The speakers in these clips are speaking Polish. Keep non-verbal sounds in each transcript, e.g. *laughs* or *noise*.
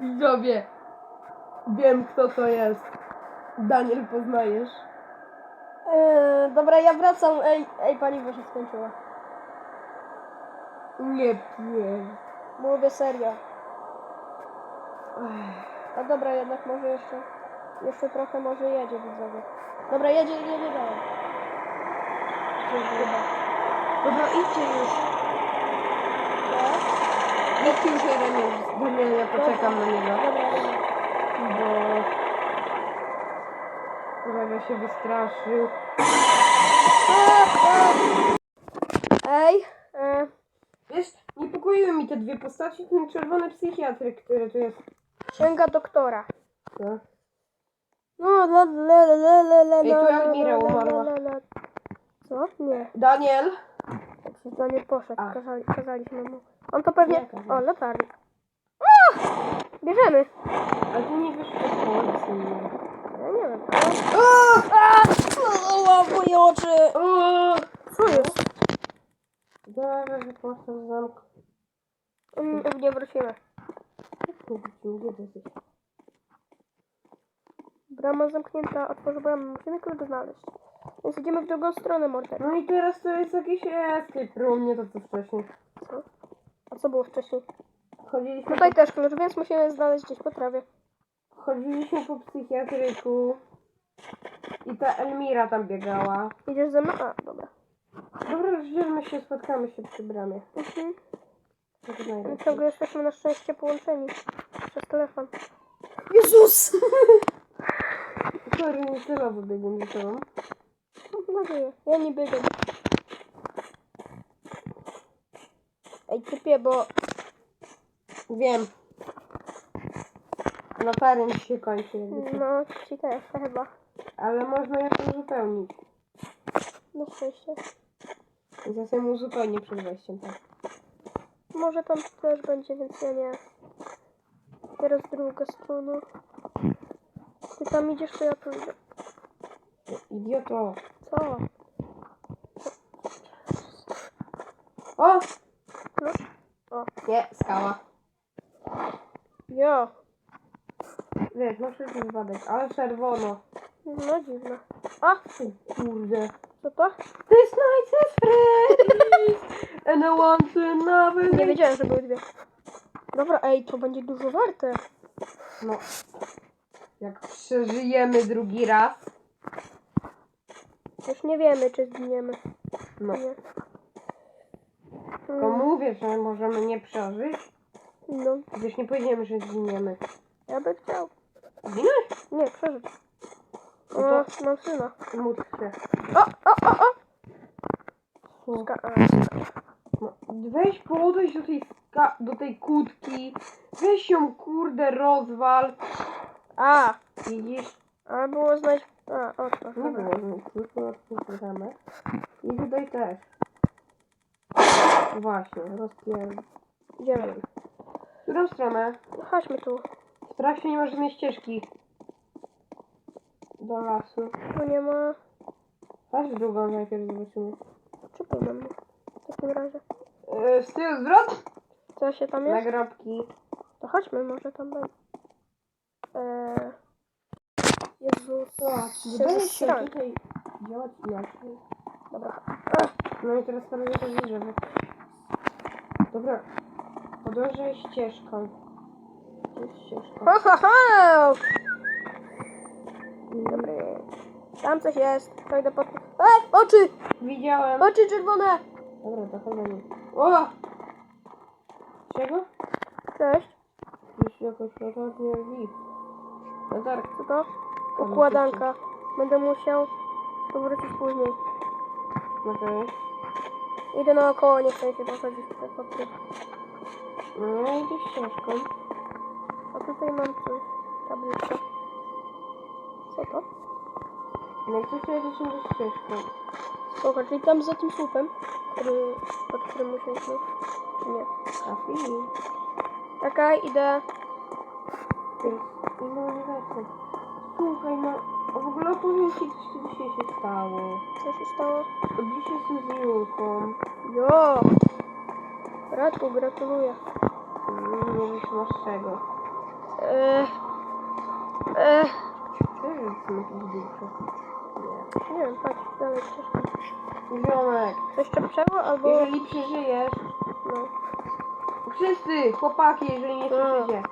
Widzowie, wiem kto to jest. Daniel, poznajesz? Eee, dobra, ja wracam. Ej, ej, paliwo się skończyło. Nie wiem. Mówię serio. A dobra, jednak może jeszcze. Jeszcze trochę może jedzie widzowie. Dobra, jedzie, jedzie dalej. Chyba. Dobra, idźcie już. Tak? Idźcie już Daniel. Daniel, ja poczekam na niego. Bo... Uwaga, się wystraszył. Ej, e, Wiesz, niepokoiły mi te dwie postaci, ten czerwony psychiatryk, który tu jest. księga doktora. No. No, la, la, la, la, la, la, Ej, tu la, Admira la, la, umarła. la, la. Co? Nie. Daniel! Przecież to nie poszedł. A. Kazali, kazaliśmy mu. On to pewnie... O, latarnik. O! Bierzemy. Ale ty nie wiesz, co policji. Ja nie wiem. O! Moje oczy! O! Co jest? Dobra, że poszedł w zamku. Mm, Nie wrócimy. Gdzie ty jesteś? Brama zamknięta, otworzę bramę. Musimy klucz znaleźć. Więc idziemy w drugą stronę, morder. No i teraz to jest jakiś escape room, nie to co wcześniej. Co? Było wcześniej? Chodziliśmy, Tutaj też klucz, więc musimy znaleźć gdzieś po trawie. chodziliśmy po psychiatryku. I ta Elmira tam biegała. Idziesz ze mną? A, dobra. Dobra, rozdzielmy się, spotkamy się przy bramie. Mhm. Tak My ciągle jesteśmy na szczęście połączeni przez telefon. Jezus! *laughs* Sorry, nie celowo biegłem za tobą. Mam nadzieję. Ja nie biegam. Ej, typie, bo... Wiem. Lotaria mi się kończy jakby co. No, ci też chyba. Ale można ją uzupełnić. Na szczęście. Więc ja sobie uzupełnię przed wejściem, tak. Może tam też będzie, więc ja nie. Teraz druga strona. Ty tam idziesz, to ja tu idę. Idioto. Co? O! Nie, skała. Jo. Wiesz, no wszelki wypadek, ale czerwono. No dziwne. A, O kurde. co to? This night is Freddy's and I want to know Nie wiedziałem, że były dwie. Dobra, ej, to będzie dużo warte. No. Jak przeżyjemy drugi raz. Już nie wiemy, czy zginiemy. No. Nie. Tylko Mm, mówię, że możemy nie przeżyć. No, Gdyż nie powiedziemy, że zginiemy. ja bym chciał. Zginąć? Nie, przeżyć. No to mam syna. módl się. O, o, o, o! Ska- a, No, weź podejdź do tej, ska- do tej kłódki. Weź ją kurde rozwal. A, Widzisz? a było znaleźć... A, o to. Nie dobra. było nic, tylko odpuszczamy. I tutaj też. Właśnie, rozpier... Idziemy. W którą stronę? No, chodźmy tu. Sprawdź, czy nie ma żadnej ścieżki. Do lasu. Tu nie ma... Chodź w drugą najpierw zobaczymy. Na mnie. W takim razie. Yy, z tyłu zwrot? Co się tam jest? Nagrobki. To chodźmy, może tam będzie. Eee... Jezus. Wydaje się tutaj działać inaczej. Dobra. No i teraz sprawdzę to żeby. Dobra. Podążaj ścieżką. Gdzie jest ścieżka? Ho, ho, ho! Dobry. Tam coś jest. To idę pod... E! Oczy! Widziałem. Oczy czerwone! Dobra, to nie. O! Czego? Cześć. Już jakoś ładnie widz. No tak. Co to? Układanka. Będę musiał powrócić później. No to jest. Idę naokoło, nie chcę się pochodzić tutaj pod tym. No i idzie ścieżką. A tutaj mam coś. Tabliczka. Co to? No się to są ze ścieżką. Spoko, czyli tam za tym słupem, który, pod którym musieliśmy. Czy nie? Trafi. Czekaj, idę. Ty. I no nie lecę. Słuchaj, no. Opowiem ci, co dzisiaj się stało. Co się stało? Dzisiaj jestem z Julką. Jo! Radku, gratuluję. Nie wiesz masz czego. Eee, eee, To jest jakieś dusze. nie wiem, patrz, dalej ścieżka. Nie. Ziomek, Coś przeprzęło albo... jeżeli przeżyjesz, No. wszyscy, chłopaki, jeżeli nie słyszycie.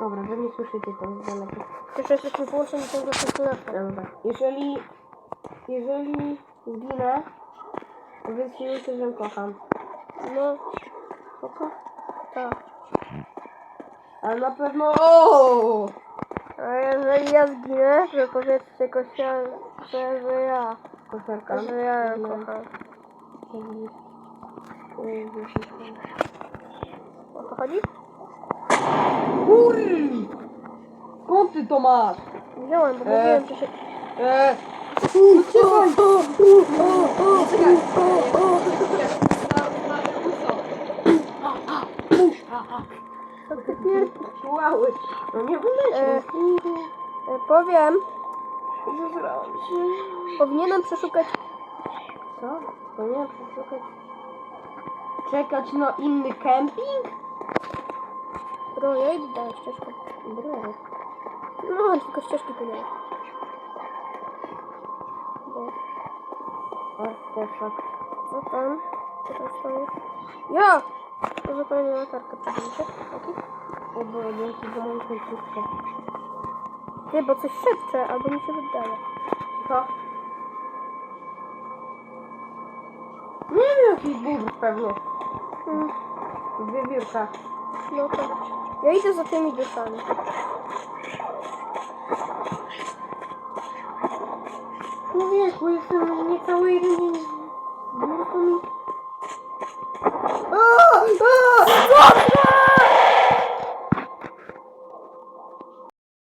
Dobra, wy nie słyszycie to z daleka. Jeszcze jesteśmy połączeni ciągle przez telefon. Dobra. Jeżeli, jeżeli zginę, to wy się że kocham. No, Spoko? tak. Ale na pewno... O! A jeżeli ja zginę, to powiedzcie Kosia, że, ja, Koszerka. że ja ją kocham. O to chodzi? Kurry! Skąd ty to masz? Wziąłem, bo E. mówiłem, że się... Eee! Uciekaj! Co ty pier... Chihuały. No nie E, wyleciał. e, powiem, Zesrałem się. powinienem przeszukać... Co? Nie przeszukać. Czekać na inny kemping? Bro, ja idę dalej ścieżką. Dobra. No, tylko ścieżki tu nie ma. Bo... Artefakt. Co tam? Co tam stoi? Ja! To zupełnie latarkę przyjdzie. Taki? O Boże, dzięki za moją końcówkę. Nie, bo coś szepcze, albo mi się wydaje. Co? Nie wiem, jakiś bubr pewnie. Hmm, Wiewiórka. no to... Ja idę za tymi duszami. No wiesz, bo jestem niecały jeden dzień z biurką i